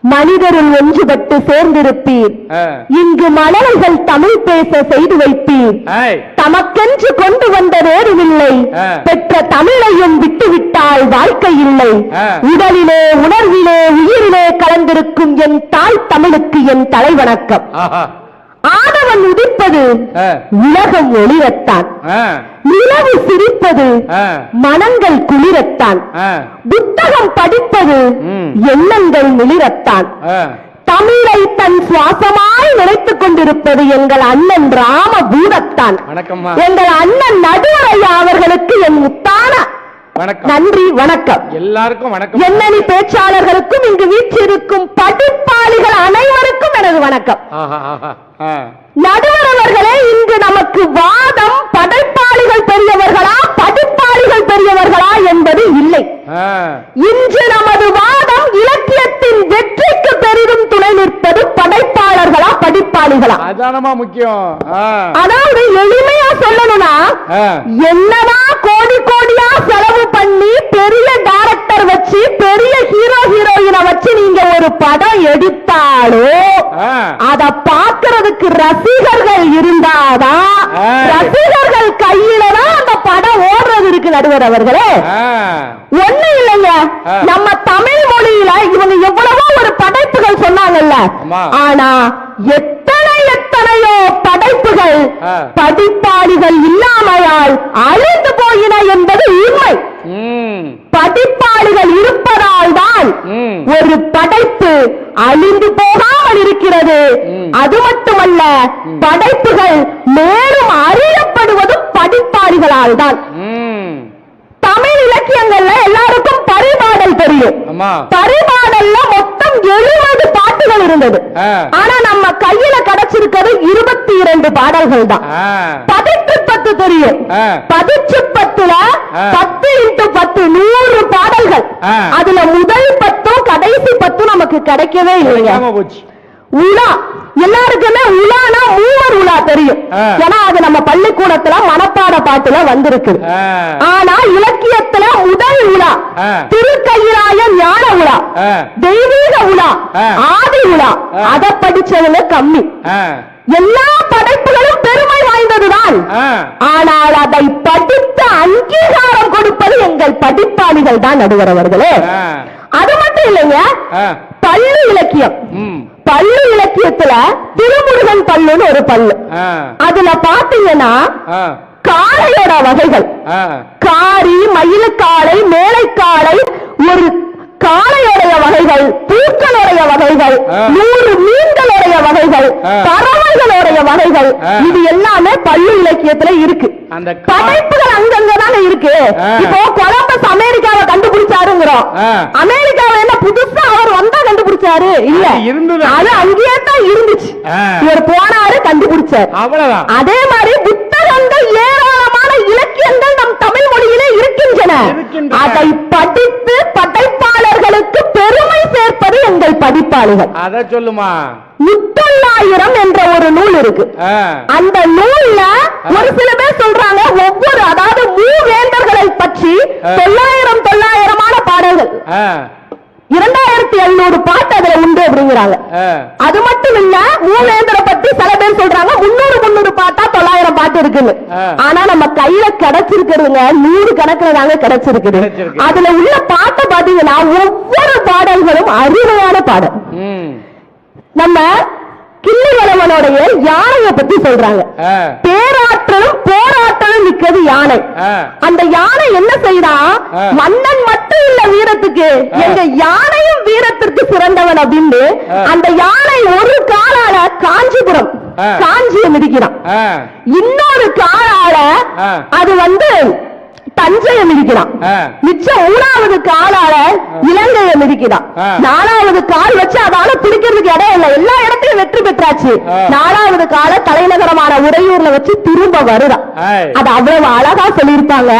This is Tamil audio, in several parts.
மனிதருள் ஒன்றுபட்டு சேர்ந்திருப்பீர். இங்கு மலர்கள் தமிழ் பேச செய்து வைப்பீர். தமக்கென்று கொண்டு வந்த வேறுமில்லை. பெற்ற தமிழையும் விட்டுவிட்டால் வாழ்க்கை இல்லை. உடலிலே உணர்விலே உயிரிலே கலந்திருக்கும் என் தாய் தமிழுக்கு என் தலைவணக்கம். ஆதவன் உதிப்பது உலகம் ஒளிரத்தான். நிலவு சிரிப்பது மனங்கள் குளிரத்தான். புத்தகம் படிப்பது. எண்ணங்கள் மிளிரத்தான். தமிழை தன் சுவாசமாய் நினைத்துக் கொண்டிருப்பது எங்கள் அண்ணன் ராம பூதத்தான் எங்கள் அண்ணன் நடுவரையா அவர்களுக்கு என் முத்தான வணக்கம் நன்றி வணக்கம் எல்லாருக்கும் வணக்கம் எண்ணணி பேச்சாளர்களுக்கும் இங்கு வீற்றிருக்கும் படிப்பாளிகள் அனைவருக்கும் எனது வணக்கம். நடுவர் அவர்களே இங்கு நமக்கு வாதம் படைப்பாளிகள் பெரியவர்களா படிப்பாளிகள் பெரியவர்களா என்பது இல்லை. இன்று நமது வாதம் இலக்கியத்தின் வெற்றிக்கு பெரிதும் துணை நிற்பது படைப்பாளர்களா படிப்பாளிகளா அதானமா முக்கியம். அதாவது எளிமையா சொல்லணும்னா. என்னதான் கோடி கோடியா செலவு பண்ணி பெரிய டைரக்டர் வச்சு பெரிய ஹீரோ ஹீரோயினை வச்சு நீங்க ஒரு படம் எடுத்தாலும். அத பாக்குறதுக்கு ரசிகர்கள் இருந்தாதான். ரசிகர்கள் கையில தான் அந்த படம் ஓடுறது இருக்கு நடுவர் அவர்களே. ஒண்ணு இல்லைங்க. நம்ம தமிழ் மொழியில இவங்க எவ்வளவோ ஒரு படைப்புகள் சொன்னாங்கல்ல. ஆனா எத்தனை எத்தனையோ படைப்புகள். படிப்பாளிகள் இல்லாமையால் அழிந்து போயின என்பது உண்மை. படிப்பாளிகள் இருப்பதால் தான். ஒரு படைப்பு அழிந்து போகாமல் இருக்கிறது. அது மட்டுமல்ல படைப்புகள் மேலும் அறியப்படுவதும் படிப்பாளிகளால் தான். தமிழ் இலக்கியங்கள்ல எல்லாருக்கும் பரிபாடல் தெரியும் பரிபாடல்ல மொத்தம் எழுபது பாட்டுகள் இருந்தது. ஆனா நம்ம கையில கிடைச்சிருக்கிறது இருபத்தி இரண்டு பாடல்கள் தான். பதிற்று பத்து தெரியும். பதிற்று பத்துல. பத்து இன்ட்டு பத்து நூறு பாடல்கள். அதுல முதல் பத்தும் கடைசி பத்தும் நமக்கு கிடைக்கவே இல்லைங்க உலா எல்லாருக்குமே உலானா மூவர் உலா தெரியும். ஏன்னா அது நம்ம பள்ளிக்கூடத்துல மனப்பாட பாட்டுல வந்திருக்கு. ஆனா இலக்கியத்துல முதல் உலா ஆ. திருக்கயிலாய ஞான உலா. தெய்வீக உலா. ஆதி உலா. அத படிச்சவங்க கம்மி. எல்லா படைப்புகளும் பெருமை வாய்ந்ததுதான். ஆனால் அதை எங்கள் படிப்பாளிகள் தான் நடுவர் அவர்களே. அது மட்டும் இல்லைங்க. பள்ளி இலக்கியம். பள்ளி இலக்கியத்துல திருமுருகன் பல்லுன்னு ஒரு பல்லு. அதுல பாத்தீங்கன்னா. காளையோட வகைகள். காரி மயிலுக்காளை மேலைக்காளை ஒரு காளையுடைய வகைகள் பூக்களுடைய வகைகள். நூறு மீன்களுடைய வகைகள். பறவைகளுடைய வகைகள். இது எல்லாமே பள்ளி இலக்கியத்துல இருக்கு படைப்புகள் அங்கங்க தானே இருக்கு. இப்போ அமெரிக்காவை என்ன புதுசா அவர் வந்தா கண்டுபிடிச்சாரு இல்ல இருந்தது. அது அங்கேயே தான் இருந்துச்சு. இவர் போனாரு கண்டுபிடிச்சார் அவ்வளவுதான் அதே மாதிரி புத்தகங்கள் ஏராளமான இலக்கியங்கள் நம் தமிழ் மொழியிலே இருக்கின்றன. அதை படித்து படைப்பாளர்களுக்கு பெருமை சேர்ப்பது எங்கள் படிப்பாளிகள் அத சொல்லுமா முத்தொள்ளாயிரம் என்ற ஒரு நூல் இருக்கு. அந்த நூல்ல ஒரு சில பேர் சொல்றாங்க ஒவ்வொரு அதாவது மூவேந்தர்களை பற்றி. தொள்ளாயிரம் ஆ. இரண்டாயிரத்தி எழுநூறு பாட்டு அதுல உண்டு அப்படிங்கிறாங்க. அது மட்டும் இல்ல மூவேந்தரை பத்தி சில பேர் சொல்றாங்க முன்னூறு முன்னூறு பாட்டா தொள்ளாயிரம் பாட்டு இருக்குன்னு. ஆனா நம்ம கையில கிடைச்சிருக்கிறதுங்க நூறு கணக்குல தாங்க கிடைச்சிருக்குது கிடைச்சிருக்கு. அதுல உள்ள பாட்டை பாத்தீங்கன்னா ஒவ்வொரு பாடல்களும் அருமையான பாடல். நம்ம கிள்ளி வளவனுடைய யானையை பத்தி சொல்றாங்க. பேராற்றலும் போராட்டலும் மிக்கது யானை. அந்த யானை என்ன செய்தான் ஆ. மட்டும் இல்ல வீரத்துக்கு. எங்க யானையும் வீரத்திற்கு சிறந்தவன் அப்படின்னு. அந்த யானை ஒரு காலால காஞ்சிபுரம். காஞ்சியை மிதிக்கிறான். இன்னொரு காலால. அது வந்து தஞ்சையை மிதிக்கிறான். மிச்சம் மூணாவது காலால இலங்கையை மிதிக்கிறான். நாலாவது கால் வச்சு அதால பிடிக்கிறதுக்கு இடம் இல்லை எல்லா இடத்தையும் வெற்றி பெற்றாச்சு. நாலாவது கால தலைநகரமான உறையூர்ல வச்சு திரும்ப வருதான். அது அவ்வளவு அழகா சொல்லியிருப்பாங்க.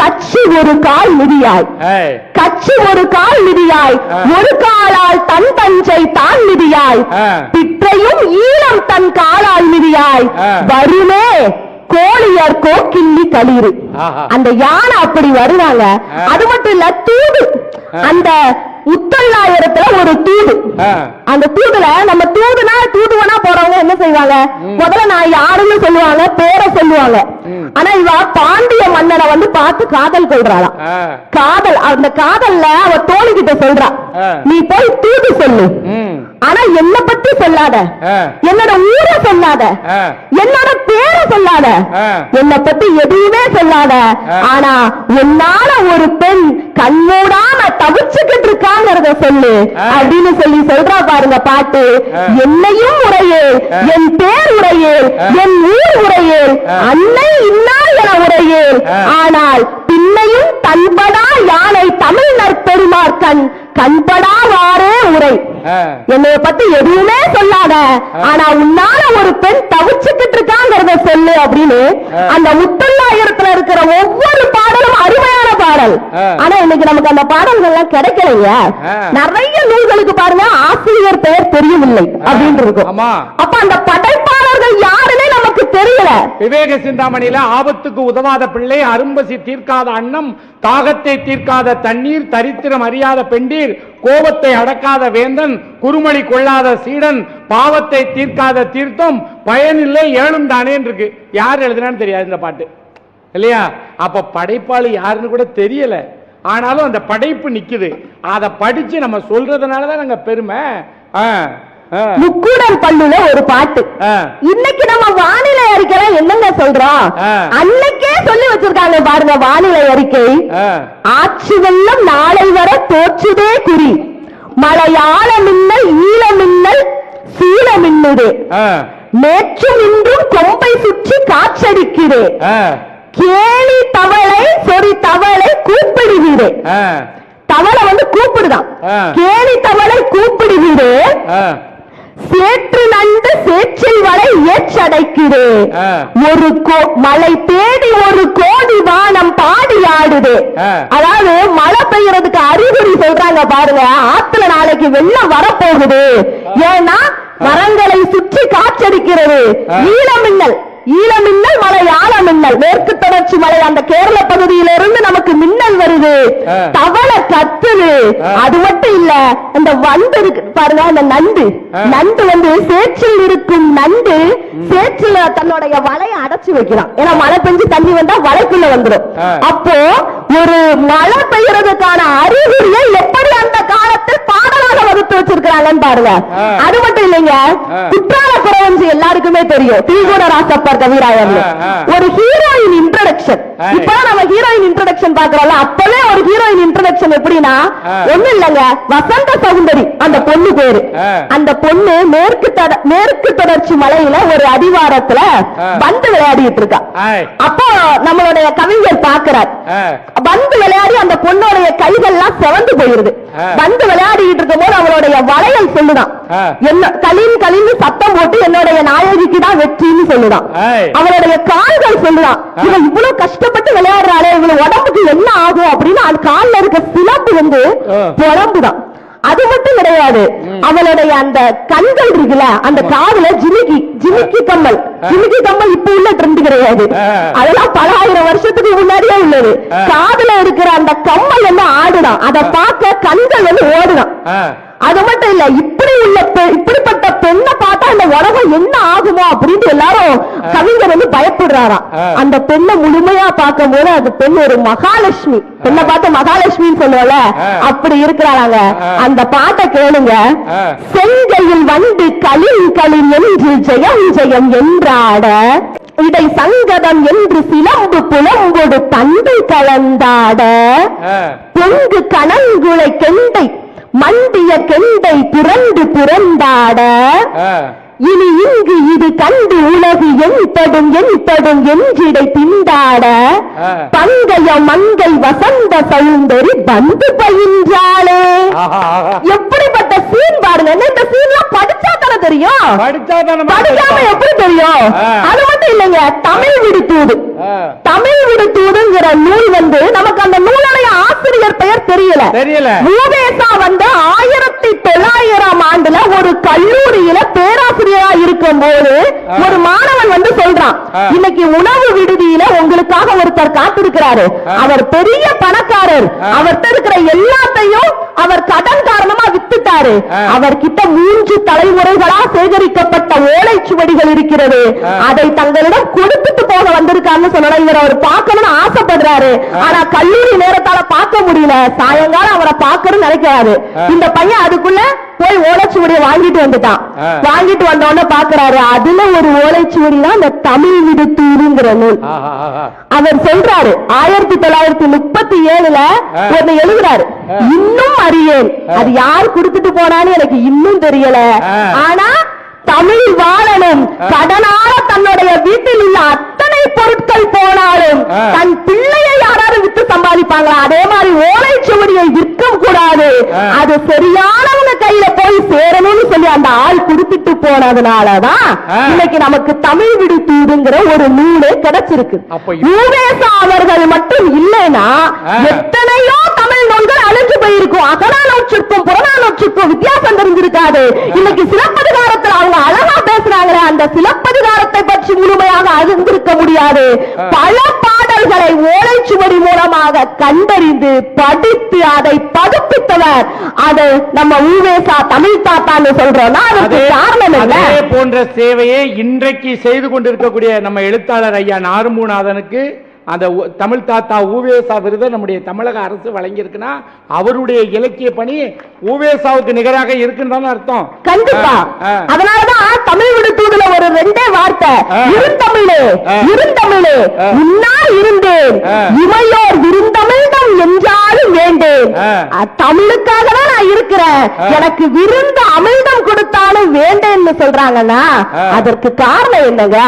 கட்சி ஒரு கால் மிதியாய் ஏய். கட்சி ஒரு கால் மிதியாய் ஆ. ஒரு காலால் தன் தஞ்சை தான் மிதியாய் ஆ. பிற்றையும் ஈழம் தன் காலால் மிதியாய் ஆ. வருமே கோழியர் கோக்கிள்ளி களிறு. அந்த யானை அப்படி வருவாங்க. அது மட்டும் இல்ல தூது. அந்த முத்தொள்ளாயிரத்துல ஒரு தூது. அந்த தூதுல நம்ம தூதுனா தூதுவனா போறவங்க என்ன செய்வாங்க முதல்ல நான் யாருன்னு சொல்லுவாங்க பேரை சொல்லுவாங்க. ஆனா இவ பாண்டிய மன்னனை வந்து பார்த்து காதல் கொள்றாளாம். காதல் அந்த காதல்ல அவ தோழி கிட்ட சொல்றா. நீ போய் தூது சொல்லு. ஆனா என்ன பத்தி சொல்லாத. என்னோட ஊரை சொல்லாத. என்னோட சொல்லாத. என்னை பத்தி எதுவுமே சொல்லாத. ஆனா உன்னால ஒரு பெண் கண்மூடாம தவிச்சுக்கிட்டு இருக்காங்கிறத சொல்லு. அப்படின்னு சொல்லி சொல்றா பாருங்க பாட்டு. என்னையும் உரையேல். என் பேர் உரையேல். என் ஊர் உரையேல். அன்னை இன்னார் என உரையேல். ஆனால் பின்னையும் தன்படா யானை தமிழ் நற்பெருமாற்கண் கண்படாவாறே உரை. என்னைய பத்தி எதுவுமே சொல்லாத ஆனா உன்னால ஒரு பெண் தவிச்சுக்கிட்டு இருக்காங்கிறத சொல்லு அப்படின்னு. அந்த முத்தொள்ளாயிரத்துல இருக்கிற ஒவ்வொரு பாடலும் அருமையான பாடல். ஆனா இன்னைக்கு நமக்கு அந்த பாடல்கள் எல்லாம் கிடைக்கலைங்க. நிறைய நூல்களுக்கு பாருங்க ஆசிரியர் பெயர் தெரியவில்லை அப்படின்னு இருக்கும். அப்ப அந்த படைப்பாளர்கள் நமக்கு தெரியல. விவேக சிந்தாமணியில ஆபத்துக்கு உதவாத பிள்ளை அரும்பசி தீர்க்காத அன்னம் தாகத்தை தீர்க்காத தண்ணீர் தரித்திரம் அறியாத பெண்டீர் கோபத்தை அடக்காத வேந்தன் குறுமணி கொள்ளாத சீடன் பாவத்தை தீர்க்காத தீர்த்தம் பயனில்லை ஏழும் தானே இருக்கு யார் எழுதுனான்னு தெரியாது இந்த பாட்டு. இல்லையா? அப்ப படைப்பாளி யாருன்னு கூட தெரியல. ஆனாலும் அந்த படைப்பு நிக்குது. அதை படிச்சு நம்ம சொல்றதுனாலதான் நாங்க பெருமை. ஆஹ் முக்கூடல் பல்லுல ஒரு பாட்டு. இன்னைக்கு நம்ம வானிலை அறிக்கை என்னங்க சொல்றோம். அன்னைக்கே சொல்லி வச்சிருக்காங்க பாருங்க வானிலை அறிக்கை. ஆட்சி வெள்ளம் நாளை வர தோற்றுதே குறி மலையாள மின்னல் ஈழ மின்னல் சீல மின்னுது. நேற்றும் இன்றும் கொம்பை சுற்றி காற்றடிக்குது ஆ. கேலி தவளை சொறி தவளை கூப்பிடுவீடு ஆ. தவளை வந்து கூப்பிடுதான். கேலி தவளை கூப்பிடுவீடு ஆ. சேற்று நண்டு சேற்றில் வலை ஏற்றடைக்குது. ஒரு மலை தேடி ஒரு கோடி வானம் பாடி ஆடுது. அதாவது மழை பெய்யறதுக்கு அறிகுறி சொல்றாங்க பாருங்க. ஆத்துல நாளைக்கு வெள்ளம் வரப்போகுது. ஏன்னா மரங்களை சுற்றி காற்றடிக்கிறது. ஆ. ஈழமின்னல் மலை ஆழமின்னல் மேற்கு தொடர்ச்சி மலை அந்த கேரள பகுதியிலிருந்து நமக்கு மின்னல் வருது. தவளை கத்துது. அது மட்டும் இல்ல அந்த வண்டு இருக்கு பாருங்க அந்த நண்டு. நண்டு வந்து சேற்றில் இருக்கும் நண்டு சேற்றில தன்னுடைய வலையை அடைச்சு வைக்கிறான் ஏன்னா மழை பெஞ்சு தண்ணி வந்தா வலைக்குள்ள வந்துடும். அப்போ ஒரு மழை பெய்யறதுக்கான அறிகுறியை எப்படி அந்த காலத்தில் பாடலாக வகுத்து வச்சிருக்கிறாங்கன்னு பாருங்க. அது மட்டும் இல்லைங்க. குற்றால குறவஞ்சி எல்லாருக்குமே தெரியும் திரிகூட ராசப்பர் ஆ. ஒரு ஹீரோயின் இன்ட்ரோடக்ஷன் ஆ. இப்ப நம்ம ஹீரோயின் இன்ட்ரோடக்ஷன் பாக்குறோம்ல அப்பவே ஒரு ஹீரோயின் இன்ட்ரோடக்ஷன் எப்படின்னா. ஒண்ணு இல்லங்க வசந்த சௌந்தரி அந்த பொண்ணு பேரு. அந்த பொண்ணு மேற்கு மேற்கு தொடர்ச்சி மலையில ஒரு அடிவாரத்துல. பந்து விளையாடிட்டு இருக்கா. அப்போ நம்மளுடைய கவிஞர் பாக்குறார். பந்து விளையாடி அந்த பொண்ணுடைய கைகள்லாம் செவந்து போயிருது. பந்து விளையாடிட்டு இருக்கும் போது அவளுடைய வளையல் சொல்லுதான். என்ன கலின் கலின்னு சத்தம் போட்டு என்னுடைய நாயகிக்கு தான் வெற்றின்னு சொல்லுதான். அவளுடைய கால்கள் சொல்லுதான். இவன் இவ்வளவு கஷ்டப்பட்டு விளையாடுறாளே இவன் உடம்புக்கு என்ன ஆகும் அப்படின்னு அது கால்ல இருக்க சிலம்பு வந்து ஆ. புலம்புதான். அது மட்டும் கிடையாது. அவளுடைய அந்த கண்கள் இருக்குல்ல அந்த காதுல ஜிமிக்கி ஜிமிக்கி கம்மல். ஜிமிக்கி கம்மல் இப்ப உள்ள ட்ரெண்ட் கிடையாது. அதெல்லாம் பல ஆயிரம் வருஷத்துக்கு முன்னாடியே உள்ளது. காதுல இருக்கிற அந்த கம்மல் வந்து ஆடுதான். அதை பார்க்க கண்கள் வந்து ஓடுதான். அது மட்டும் இல்ல இப்படி உள்ள இப்படிப்பட்ட பெண்ணை பார்த்தா இந்த உலகம் என்ன ஆகுமோ அப்படின்னு எல்லாரும் கவிஞர் வந்து பயப்படுறாராம். அந்த பெண்ணை முழுமையா பார்க்கும் போது அது பெண் ஒரு மகாலட்சுமி பெண்ணை பார்த்து மகாலட்சுமின்னு சொல்லுவல. அப்படி இருக்கிறாங்க. அந்த பாட்டை கேளுங்க. செங்கையில் வந்து களின் களின் என்று ஜெயம் ஜெயம் என்றாட இடை சங்கதம் என்று சிலம்பு புலம்பொடு தண்டு கலந்தாட. பொங்கு கணங்குளை கெண்டை மண்டிய கெண்டை புரண்டு புரண்டாட இனி இங்கு இது கண்டு உலகு என்படும் என்படும் என்றிடை திண்டாட. பங்கைய மங்கை வசந்த சௌந்தரி வந்து பயின்றாளே. எப்படிப்பட்ட சீன் பாருங்க. இந்த சீன்லாம் படிச்சா தானே தெரியும்? படிக்காம எப்படி தெரியும். அது மட்டும் இல்லைங்க. தமிழ் விடுத்தூது. தமிழ் விடுத்தூதுங்கிற நூல் வந்து நமக்கு அந்த நூலுடைய ஆசிரியர் பெயர் தெரியல. தெரியல. வந்து ஆயிரத்தி தொள்ளாயிரம் ஆண்டுல ஒரு கல்லூரியில பேராசிரியரா இருக்கும் போது. ஒரு மாணவன் வந்து சொல்றான். இன்னைக்கு உணவு விடுதியில உங்களுக்காக ஒருத்தர் காத்திருக்கிறாரு. அவர் பெரிய பணக்காரர். அவர்கிட்ட இருக்கிற எல்லாத்தையும் அவர் கடன் காரணமா வித்துட்டாரு. ஆ. அவர்கிட்ட மூன்று தலைமுறைகளா சேகரிக்கப்பட்ட ஓலைச்சுவடிகள் இருக்கிறது. அதை தங்களிடம் கொடுத்துட்டு போக வந்திருக்காருன்னு சொல்லலாம். இவர் அவர் பார்க்கணும்னு ஆசைப்படுறாரு. ஆனா கல்லூரி நேரத்தால பார்க்க முடியல. சாயங்காலம் அவரை பார்க்கணும்னு நினைக்கிறாரு. இந்த பையன் அதுக்குள்ள போய் ஓலைச்சுவடியை வாங்கிட்டு வந்துட்டான். வாங்கிட்டு வந்த உடனே பாக்குறாரு அதுல ஒரு ஓலைச்சுவடி தான் இந்த தமிழ் விடுத்தூருங்கிற நூல். அவர் சொல்றாரு ஆயிரத்தி தொள்ளாயிரத்தி முப்பத்தி ஏழுல. ஒண்ணு எழுதுறாரு. இன்னும் அறியேன் அது யார் கொடுத்துட்டு போனான்னு எனக்கு இன்னும் தெரியல. ஆனா தமிழ் வாழனும் கடனால தன்னுடைய வீட்டில் உள்ள அத்தனை பொருட்கள் போனாலும். தன் பிள்ளையை யாராவது சம்பாதிப்பாங்களா அதே மாதிரி ஓலைச்சுவடியை விற்க கூடாது. அது சரியானவங்க கையில போய் சேரணும்னு சொல்லி அந்த ஆள் கொடுத்துட்டு போனதுனாலதான். இன்னைக்கு நமக்கு தமிழ் விடுத்தூதுங்கிற ஒரு நூலே கிடைச்சிருக்கு யூவேசா அவர்கள் மட்டும் இல்லைன்னா. எத்தனையோ தமிழ் நூல்கள் அழிஞ்சு போயிருக்கும் அகநானூற்றுக்கும் புறநானூற்றுக்கும் வித்தியாசம் தெரிஞ்சிருக்காது இன்னைக்கு சிலப்பதிகாரத்தில் அவங்க அழகா பேசுறாங்களே அந்த சிலப்பதிகாரத்தை பற்றி முழுமையாக அறிந்திருக்க முடியாது. பல பாடல்களை ஓலைச்சுவடி மூலமாக கண்டறிந்து படித்து அதை பகுப்பித்தவர். அது நம்ம ஊவேசா தமிழ் தாத்தான்னு சொல்றோம்னா அதுக்கு காரணம் அதே போன்ற சேவையை இன்றைக்கு செய்து கொண்டிருக்கக்கூடிய நம்ம எழுத்தாளர் ஐயா நாரும்பூநாதனுக்கு அந்த தமிழ் தாத்தா ஊவேசா விருதை நம்முடைய தமிழக அரசு வழங்கியிருக்குன்னா அவருடைய இலக்கிய பணி ஊவேசாவுக்கு நிகராக இருக்குன்னு அர்த்தம். கண்டிப்பா. அதனாலதான் தமிழ் விடுத்தூதுல ஒரு ரெண்டே வார்த்தை. இருந்தமிழே. ஆ. முன்னால் இருந்தேன். இமையோர் விருந்தமிழ்தம் என்றாலும் வேண்டேன் தமிழுக்காக தான் நான் இருக்கிறேன். எனக்கு விருந்த அமிழ்தம் கொடுத்தாலும் வேண்டேன்னு சொல்றாங்கன்னா. அதற்கு காரணம் என்னங்க.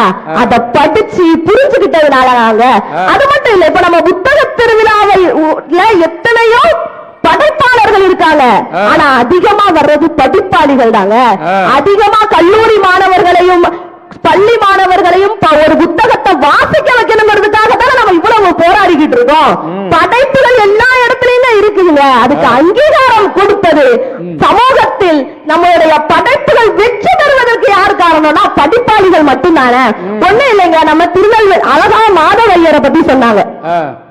அத படிச்சு புரிஞ்சுக்கிட்டதுனால நாங்க. அது மட்டும் இல்ல இப்ப நம்ம புத்தக திருவிழாவை உள்ள எத்தனையோ படைப்பாளர்கள் இருக்காங்க. ஆனா அதிகமா வர்றது படிப்பாளிகள் தாங்க. அதிகமா கல்லூரி மாணவர்களையும் பள்ளி மாணவர்களையும் ஒரு புத்தகத்தை வாசிக்க வைக்கணுங்கிறதுக்காக தானே நம்ம இவ்வளவு போராடிக்கிட்டு இருக்கோம் ம். இருக்குதுங்க அதுக்கு அங்கீகாரம் கொடுப்பது சமூகத்தில் நம்மளுடைய படைப்புகள் வெற்றி பெறுவதற்கு யார் காரணம்னா படிப்பாளிகள் மட்டும்தானே. ஒண்ணு இல்லைங்க நம்ம திருநெல்வேலி அழகா மாதவையரை பத்தி சொன்னாங்க.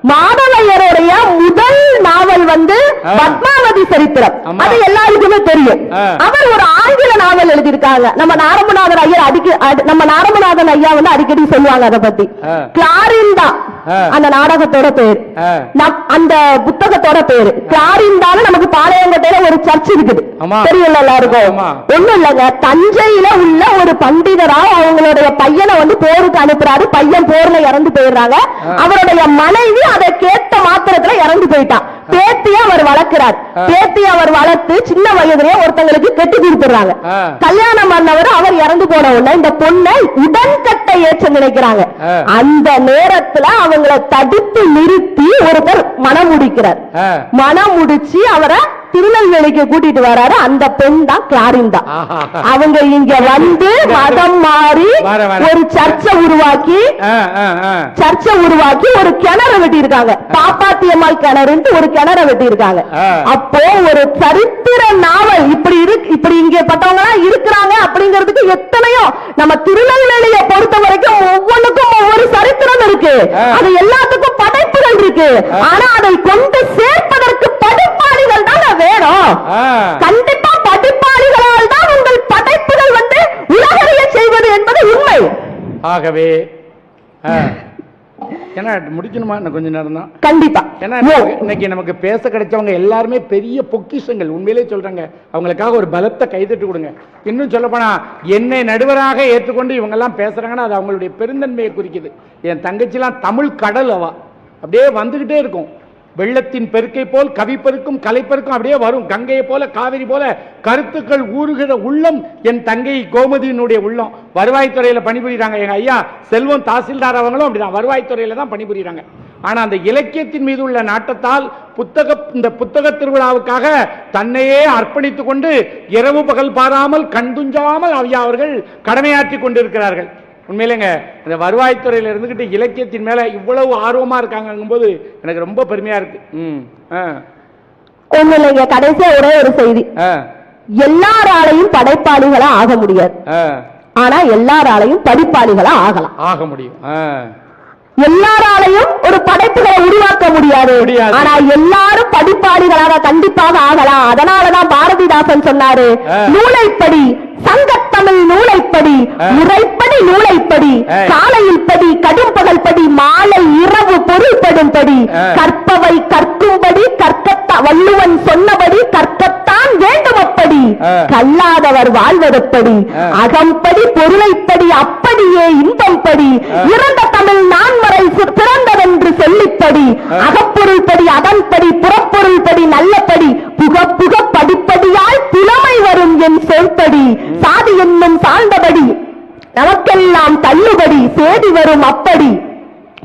மாதவையருடைய முதல் நாவல் வந்து. பத்மாவதி சரித்திரம். அது எல்லாருக்குமே தெரியும். அவர் ஒரு ஆங்கில நாவல் எழுதியிருக்காங்க. நம்ம நாரமநாதன் ஐயர் அடிக்க அடி- நம்ம நாரமநாதன் ஐயா வந்து அடிக்கடி சொல்லுவாங்க அதை பத்தி. ஆ. அந்த நாடகத்தோட பேர். அந்த புத்தகத்தோட பேரு கிளாரிந்தான்னு நமக்கு பாளையங்கோட்டையில ஒரு சர்ச் இருக்குது. தெரியல எல்லாருக்கும். ஒண்ணும் இல்லங்க தஞ்சையில உள்ள ஒரு பண்டிதரா அவங்களுடைய பையனை வந்து போருக்கு அனுப்புறாரு பையன் போர்ல இறந்து போயிடுறாங்க. அவருடைய மனைவி அதை கேட்ட மாத்திரத்துல இறந்து போயிட்டான் பேத்திய அவர் வளர்க்கிறார் ஆ. பேத்திய அவர் வளர்த்து சின்ன வயதுலயே ஒருத்தங்களுக்கு கெட்டி கொடுத்துறாங்க. கல்யாணம் பண்ணவர் அவர் இறந்து போன உடனே இந்த பொண்ணை உடன்கட்டை ஏற்ற நினைக்கிறாங்க. அந்த நேரத்துல அவங்கள தடுத்து நிறுத்தி ஒருத்தர் மனம் முடிக்கிறார். மனம் முடிச்சு அவரை திருநெல்வேலிக்கு கூட்டிட்டு வராரு அந்த பெண் தான் கிளாரிந்தா ஆஹா. அவங்க இங்க வந்து மதம் மாறி. ஒரு சர்ச்சை உருவாக்கி. சர்ச்சை உருவாக்கி ஒரு கிணறு வெட்டி இருக்காங்க பாப்பாத்தியம்மாள் கிணறுன்ட்டு ஒரு கிணற வெட்டி இருக்காங்க. அப்போ ஒரு சரித்திர நாவல் இப்படி இருக்கு இப்படி இங்க பட்டவங்க எல்லாம் இருக்கிறாங்க அப்படிங்கிறதுக்கு எத்தனையோ நம்ம திருநெல்வேலியை பொறுத்த வரைக்கும் ஒவ்வொன்றுக்கும் ஒவ்வொரு சரித்திரம் இருக்கு. அது எல்லாத்துக்கும் படைப்புகள் இருக்கு ஆனா அதை கொண்டு சேர்ப்பதற்கு படிப்பாளிகள் தான் வேணும். கண்டிப்பா படிப்பாளிகளால் தான் உங்கள் படைப்புகள் வந்து உலகறிய செய்வது என்பது உண்மை. ஆகவே. ஏன்னா முடிக்கணுமா? இன்னும் கொஞ்ச நேரம் தான். கண்டிப்பா. ஏன்னா இன்னைக்கு நமக்கு பேச கிடைச்சவங்க எல்லாருமே பெரிய பொக்கிஷங்கள். உண்மையிலே சொல்றாங்க. அவங்களுக்காக ஒரு பலத்தை கைதட்டு கொடுங்க. இன்னும் சொல்லப்போனா என்னை நடுவராக ஏற்றுக்கொண்டு இவங்க எல்லாம் பேசுறாங்கன்னா அது அவங்களுடைய பெருந்தன்மையை குறிக்குது. என் தங்கச்சிலாம் தமிழ் கடல் அவ. அப்படியே வந்துகிட்டே இருக்கும். வெள்ளத்தின் பெருக்கை போல் கவிப்பெருக்கும் கலைப்பெருக்கும் அப்படியே வரும். கங்கையை போல காவிரி போல கருத்துக்கள் ஊறுகிற உள்ளம் என் தங்கை கோமதியினுடைய உள்ளம். வருவாய்த்துறையில பணிபுரிகிறாங்க எங்க ஐயா. செல்வம் தாசில்தார் அவங்களும் அப்படிதான். வருவாய்த்துறையில தான் பணிபுரிகிறாங்க ஆனா அந்த இலக்கியத்தின் மீது உள்ள நாட்டத்தால் புத்தக இந்த புத்தக திருவிழாவுக்காக தன்னையே அர்ப்பணித்துக் கொண்டு இரவு பகல் பாராமல் கண்துஞ்சாமல் ஐயா அவர்கள் கடமையாற்றி கொண்டிருக்கிறார்கள். உண்மையிலேங்க இந்த வருவாய்த்துறையில இருந்துகிட்டு இலக்கியத்தின் மேல இவ்வளவு ஆர்வமா இருக்காங்கும்போது எனக்கு ரொம்ப பெருமையா இருக்கு. ம் ஆ. ஒண்ணு இல்லைங்க கடைசியா ஒரே ஒரு செய்தி. எல்லாராலையும் படைப்பாளிகளா ஆக முடியாது. ஆனா எல்லாராலையும் படிப்பாளிகளா ஆகலாம். ஆக முடியும் எல்லாராலையும் ஒரு படைப்புகளை உருவாக்க முடியாது. ஆனா எல்லாரும் படிப்பாளிகளாக கண்டிப்பாக ஆகலாம் அதனாலதான் பாரதிதாசன் சொன்னாரு. நூலைப்படி சங்கத்தமிழ் நூலைப்படி. முறைப்படி நூலைப்படி. காலையில் படி கடும் பகல் படி மாலை இரவு பொருள்படும் படி. கற்பவை கற்கும்படி கற்கத்தா வள்ளுவன் சொன்னபடி கற்கத்தான் வேண்டும் அப்படி. கல்லாதவர் வாழ்வதப்படி. அகம்படி பொருளைப்படி அப்படியே இன்பம் படி. இறந்த தமிழ் நான்மறை பிறந்ததென்று சொல்லிப்படி. ஆ. அகப்பொருள்படி அதன்படி புறப்பொருள்படி நல்லபடி. புக புக படிப்படியால் புலமை வரும் என் சொல்படி சாதி என்னும் சார்ந்தபடி. நமக்கெல்லாம் தள்ளுபடி சேதி வரும் அப்படி.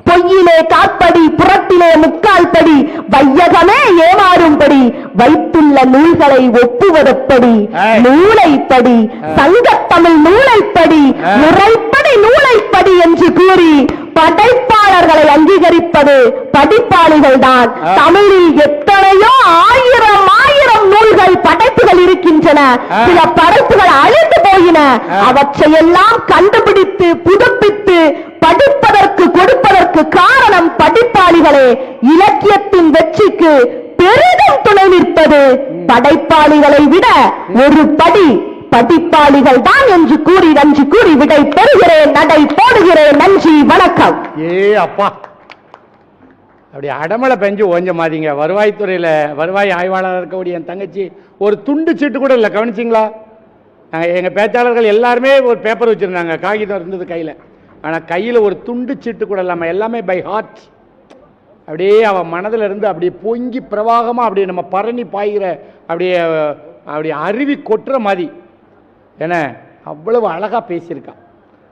பொய்யிலே காற்படி புறத்திலே முக்கால் படி வையகமே ஏமாறும்படி. வைத்துள்ள நூல்களை ஒப்புவதப்படி. நூலைப்படி. சங்கத்தமிழ் நூலைப்படி. முறைப்படி நூலைப்படி என்று கூறி படைப்பாளர்களை அங்கீகரிப்பது படிப்பாளிகள் தான். தமிழில் எத்தனையோ ஆயிரம் ஆயிரம் நூல்கள் படைப்புகள் இருக்கின்றன. சில படைப்புகள் அழிந்து போயின. அவற்றையெல்லாம் கண்டுபிடித்து புதுப்பித்து படிப்பதற்கு கொடுப்பதற்கு காரணம் படிப்பாளிகளே இலக்கியத்தின் வெற்றிக்கு பெரிதும் துணை நிற்பது படைப்பாளிகளை விட ஒரு படி படிப்பாளிகள் தான் என்று கூறி நன்றி கூறி விடை பெறுகிறேன். நடை போடுகிறேன். நன்றி வணக்கம். ஏ அப்பா. அப்படி அடமலை பெஞ்சு ஓஞ்ச மாதிரிங்க வருவாய்த்துறையில் வருவாய் ஆய்வாளராக இருக்கக்கூடிய என் தங்கச்சி ஒரு துண்டு சீட்டு கூட இல்லை. கவனிச்சிங்களா? எங்கள் பேச்சாளர்கள் எல்லாருமே ஒரு பேப்பர் வச்சுருந்தாங்க. காகிதம் இருந்தது கையில். ஆனால் கையில் ஒரு துண்டு சீட்டு கூட இல்லாமல் எல்லாமே பை ஹார்ட் அப்படியே அவன் மனதில் இருந்து அப்படியே பொங்கி பிரவாகமாக அப்படியே நம்ம பரணி பாய்கிற அப்படியே அப்படி அருவி கொட்டுற மாதிரி. என்ன அவ்வளவு அழகாக பேசியிருக்கான்.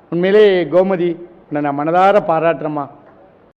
உண்மையிலே கோமதி உன்னை நான் மனதார பாராட்டுறேம்மா.